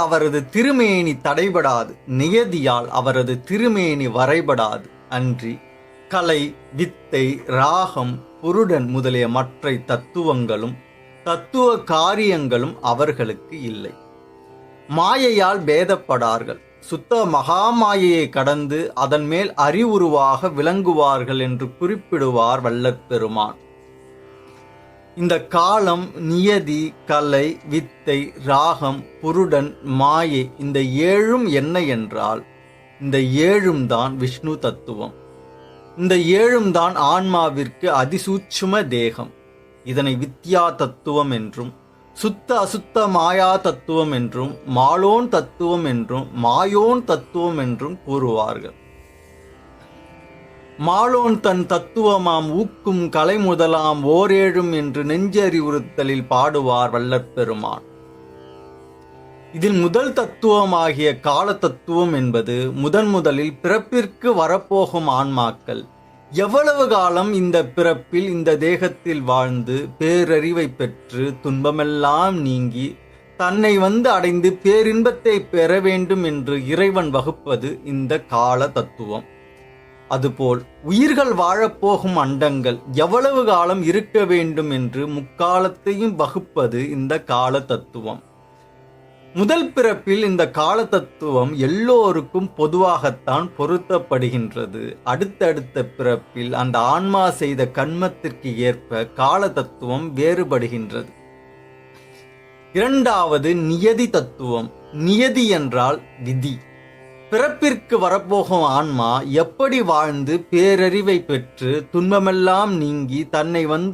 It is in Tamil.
அவரது திருமேனி தடைபடாது. நியதியால் அவரது திருமேனி வரைபடாது. அன்றி கலை வித்தை ராகம் புருடன் முதலிய மற்ற தத்துவங்களும் தத்துவ காரியங்களும் அவர்களுக்கு இல்லை. மாயையால் பேதப்படார்கள். சுத்த மகாமாயையை கடந்து அதன் மேல் அறிவுருவாக விளங்குவார்கள் என்று குறிப்பிடுவார் வல்லற்பெருமான் இந்த காலம் நியதி கலை வித்தை ராகம் புருடன் மாயை இந்த ஏழும் என்ன என்றால் இந்த ஏழும் தான் விஷ்ணு தத்துவம். இந்த ஏழும் தான் ஆன்மாவிற்கு அதிசூட்சும தேகம். இதனை வித்யா தத்துவம் என்றும் சுத்த அசுத்த மாயா தத்துவம் என்றும் மாலோன் தத்துவம் என்றும் மாயோன் தத்துவம் என்றும் கூறுவார்கள். மாலோன் தன் தத்துவமாம் ஊக்கும் கலை முதலாம் ஓரேழும் என்று நெஞ்சறிவுறுத்தலில் பாடுவார் வல்லற்பெருமான் இதில் முதல் தத்துவமாகிய கால தத்துவம் என்பது முதன் முதலில் பிறப்பிற்கு வரப்போகும் ஆன்மாக்கள். எவ்வளவு காலம் இந்த பிறப்பில் இந்த தேகத்தில் வாழ்ந்து பேரறிவை பெற்று துன்பமெல்லாம் நீங்கி தன்னை வந்து அடைந்து பேரின்பத்தை பெற வேண்டும் என்று இறைவன் வகுப்பது இந்த கால தத்துவம் அதுபோல் உயிர்கள் வாழப்போகும் அண்டங்கள் எவ்வளவு காலம் இருக்க வேண்டும் என்று முக்காலத்தையும் வகுப்பது இந்த கால தத்துவம் முதல் பிறப்பில் இந்த கால தத்துவம் எல்லோருக்கும் பொதுவாகத்தான் பொருத்தப்படுகின்றது. அடுத்தடுத்த பிறப்பில் அந்த ஆன்மா செய்த கண்மத்திற்கு ஏற்ப கால தத்துவம் வேறுபடுகின்றது. இரண்டாவது நியதி தத்துவம். நியதி என்றால் விதி. பிறப்பிற்கு வரப்போகும் ஆன்மா எப்படி வாழ்ந்து பேரறிவை பெற்று துன்பமெல்லாம் நீங்கி தன்னை வந்து